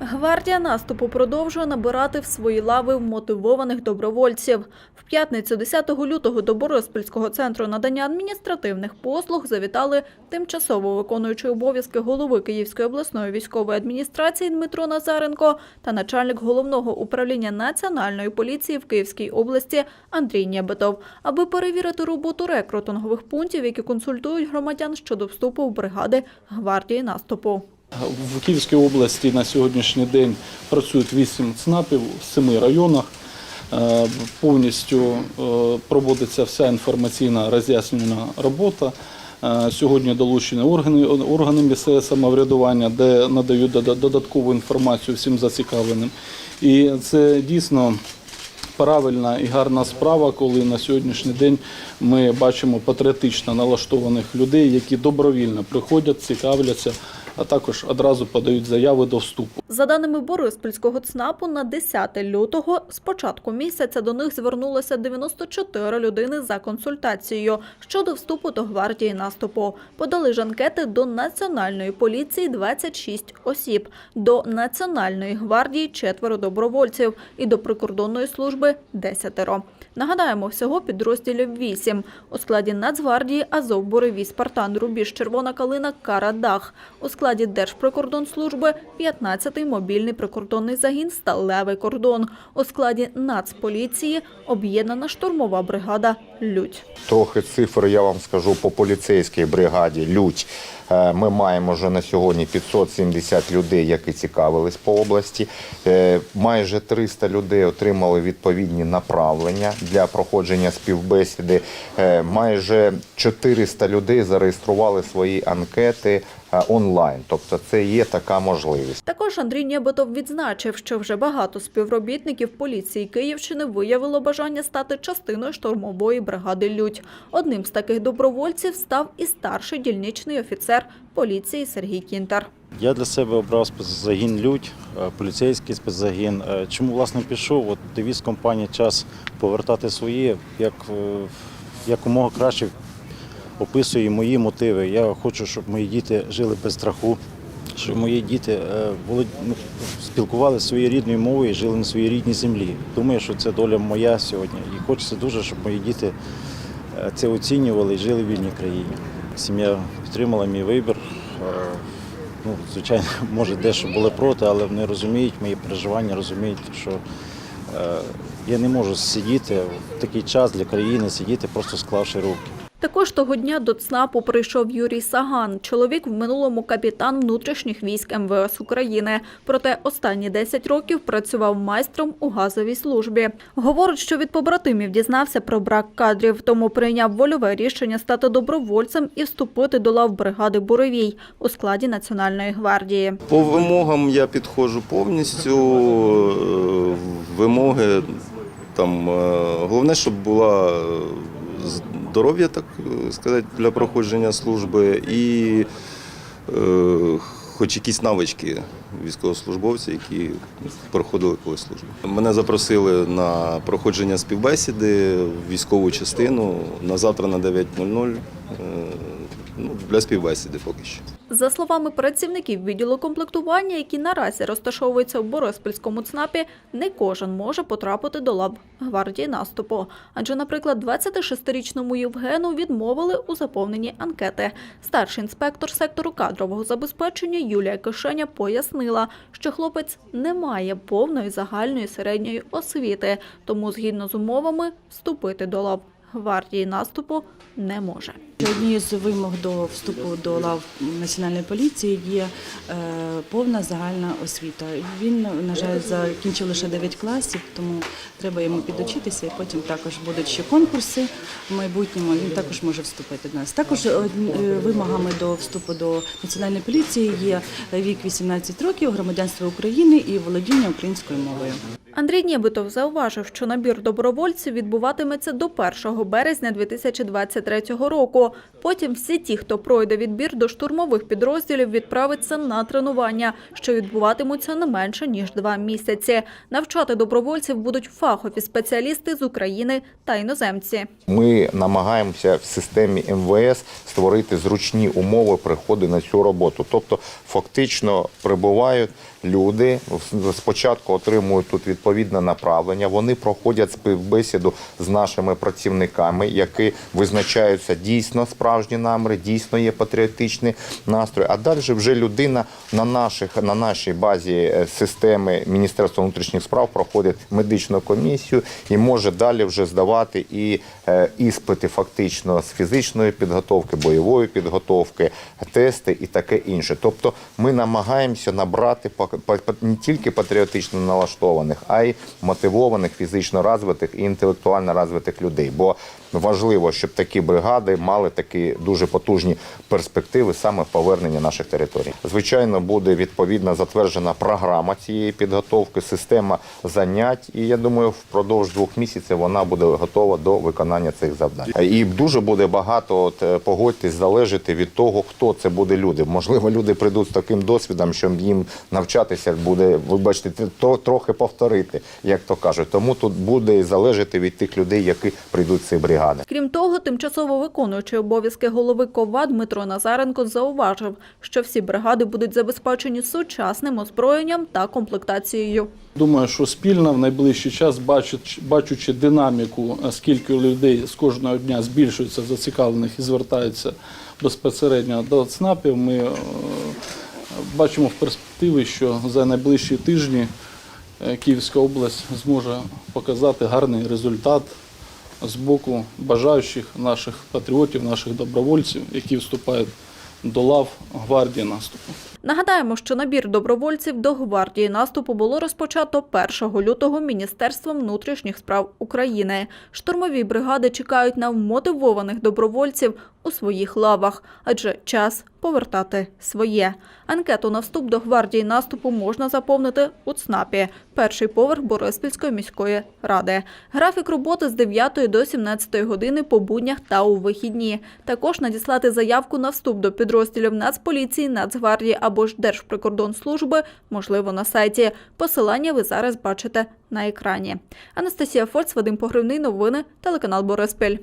Гвардія наступу продовжує набирати в свої лави вмотивованих добровольців. В п'ятницю 10 лютого до Бориспільського центру надання адміністративних послуг завітали тимчасово виконуючий обов'язки голови Київської обласної військової адміністрації Дмитро Назаренко та начальник головного управління національної поліції в Київській області Андрій Нєбетов, аби перевірити роботу рекрутингових пунктів, які консультують громадян щодо вступу в бригади гвардії наступу. В Київській області на сьогоднішній день працюють 8 ЦНАПів в 7 районах. Е, Повністю е, проводиться вся інформаційна роз'яснювальна робота. Е, Сьогодні долучені органи, органи місцевого самоврядування, де надають додаткову інформацію всім зацікавленим. І це дійсно правильна і гарна справа, коли на сьогоднішній день ми бачимо патріотично налаштованих людей, які добровільно приходять, цікавляться, а також одразу подають заяви до вступу. За даними Бориспільського ЦНАПу, на 10 лютого з початку місяця до них звернулося 94 людини за консультацією щодо вступу до гвардії наступу. Подали ж анкети до Національної поліції 26 осіб, до Національної гвардії четверо добровольців і до прикордонної служби десятеро. Нагадаємо, всього підрозділів вісім У складі Нацгвардії Азов, Буревій, Спартан, Рубіж, Червона Калина, Кара, Дах. У складі Держприкордонслужби 15-й мобільний прикордонний загін Сталевий кордон. У складі Нацполіції об'єднана штурмова бригада Людь. Трохи цифр я вам скажу по поліцейській бригаді Людь. Е, Ми маємо вже на сьогодні 570 людей, які цікавились по області. Е, Майже 300 людей отримали відповідні направлення для проходження співбесіди. Е, Майже 400 людей зареєстрували свої анкети онлайн. Тобто це є така можливість. Також Андрій Нєбетов відзначив, що вже багато співробітників поліції Київщини виявило бажання стати частиною штурмової бригади Людь. Одним з таких добровольців став і старший дільничний офіцер поліції Сергій Кінтер. Я для себе обрав спецзагін Людь, е, поліцейський спецзагін. Е, Чому власне пішов? От девіз компанії час повертати своє, як е, якомога краще описує мої мотиви. Я хочу, щоб мої діти жили без страху, щоб мої діти е, волод- ну, спілкувалися своєю рідною мовою і жили на своїй рідній землі. Думаю, що це доля моя сьогодні. І хочеться дуже, щоб мої діти е, це оцінювали і жили в вільній країні. Сім'я підтримала мій вибір. Е, Ну, звичайно, може дещо були проти, але вони розуміють мої переживання, розуміють, що я не можу сидіти в такий час для країни, сидіти просто склавши руки. Також того дня до ЦНАПу прийшов Юрій Саган. Чоловік в минулому капітан внутрішніх військ МВС України. Проте останні 10 років працював майстром у газовій службі. Говорить, що від побратимів дізнався про брак кадрів, тому прийняв вольове рішення стати добровольцем і вступити до лав бригади Буревій у складі Національної гвардії. По вимогам я підходжу повністю. е, Вимоги там е, головне, щоб була е, здоров'я, так е, сказати, для проходження служби і е, хоч якісь навички військовослужбовця, які проходили колись службу. Мене запросили на проходження співбесіди в військову частину на завтра на 9.00 е, ну, для співбесіди поки що. За словами працівників відділу комплектування, які наразі розташовуються в Бориспільському ЦНАПі, не кожен може потрапити до лав гвардії наступу. Адже, наприклад, 26-річному Євгену відмовили у заповненні анкети. Старший інспектор сектору кадрового забезпечення Юлія Кишеня пояснила, що хлопець не має повної загальної середньої освіти, тому згідно з умовами вступити до лав гвардії наступу не може. Однією з вимог до вступу до лав національної поліції є е, повна загальна освіта. Він, на жаль, закінчив лише 9 класів, тому треба йому підучитися, і потім також будуть ще конкурси в майбутньому. Він також може вступити до нас. Також е, вимогами до вступу до національної поліції є вік 18 років, громадянство України і володіння українською мовою. Андрій Нєбитов зауважив, що набір добровольців відбуватиметься до 1 березня 2023 року. Потім всі ті, хто пройде відбір до штурмових підрозділів, відправиться на тренування, що відбуватимуться не менше ніж два місяці. Навчати добровольців будуть фахові спеціалісти з України та іноземці. Ми намагаємося в системі МВС створити зручні умови приходу на цю роботу. Тобто, фактично прибувають люди спочатку отримують тут відповідне направлення. Вони проходять співбесіду з нашими працівниками, які визначаються дійсно справжні наміри, дійсно є патріотичний настрій. А далі вже людина на наших на нашій базі е, системи Міністерства внутрішніх справ проходить медичну комісію і може далі вже здавати і е, іспити фактично з фізичної підготовки, бойової підготовки, тести і таке інше. Тобто ми намагаємося набрати не тільки патріотично налаштованих, а й мотивованих, фізично розвитих і інтелектуально розвитих людей. Бо важливо, щоб такі бригади мали такі дуже потужні перспективи саме в поверненні наших територій. Звичайно, буде відповідно затверджена програма цієї підготовки, система занять, і я думаю, впродовж двох місяців вона буде готова до виконання цих завдань. І дуже буде багато от, е, погодьтесь залежати від того, хто це буде люди. Можливо, люди прийдуть з таким досвідом, що їм навчатися буде, вибачте, трохи повторити, як то кажуть. Тому тут буде і залежати від тих людей, які прийдуть в ці бригади. Крім того, тимчасово виконуючий обов'язки голови КОВА Дмитро Назаренко зауважив, що всі бригади будуть забезпечені сучасним озброєнням та комплектацією. Думаю, що спільно в найближчий час, бачучи динаміку, скільки людей з кожного дня збільшується зацікавлених і звертаються безпосередньо до ЦНАПів, ми е, бачимо в перспективі, що за найближчі тижні Київська область зможе показати гарний результат з боку бажаючих наших патріотів, наших добровольців, які вступають до лав гвардії наступу. Нагадаємо, що набір добровольців до гвардії наступу було розпочато 1 лютого Міністерством внутрішніх справ України. Штурмові бригади чекають на вмотивованих добровольців у своїх лавах, адже час повертати своє. Анкету на вступ до гвардії наступу можна заповнити у ЦНАПі, перший поверх Бориспільської міської ради. Графік роботи з 9 до 17 години по буднях та у вихідні. Також надіслати заявку на вступ до підрозділів Нацполіції, Нацгвардії або ж Держприкордонслужби можливо на сайті. Посилання ви зараз бачите на екрані. Анастасія Форц, Вадим Погривний, новини, телеканал Бориспіль.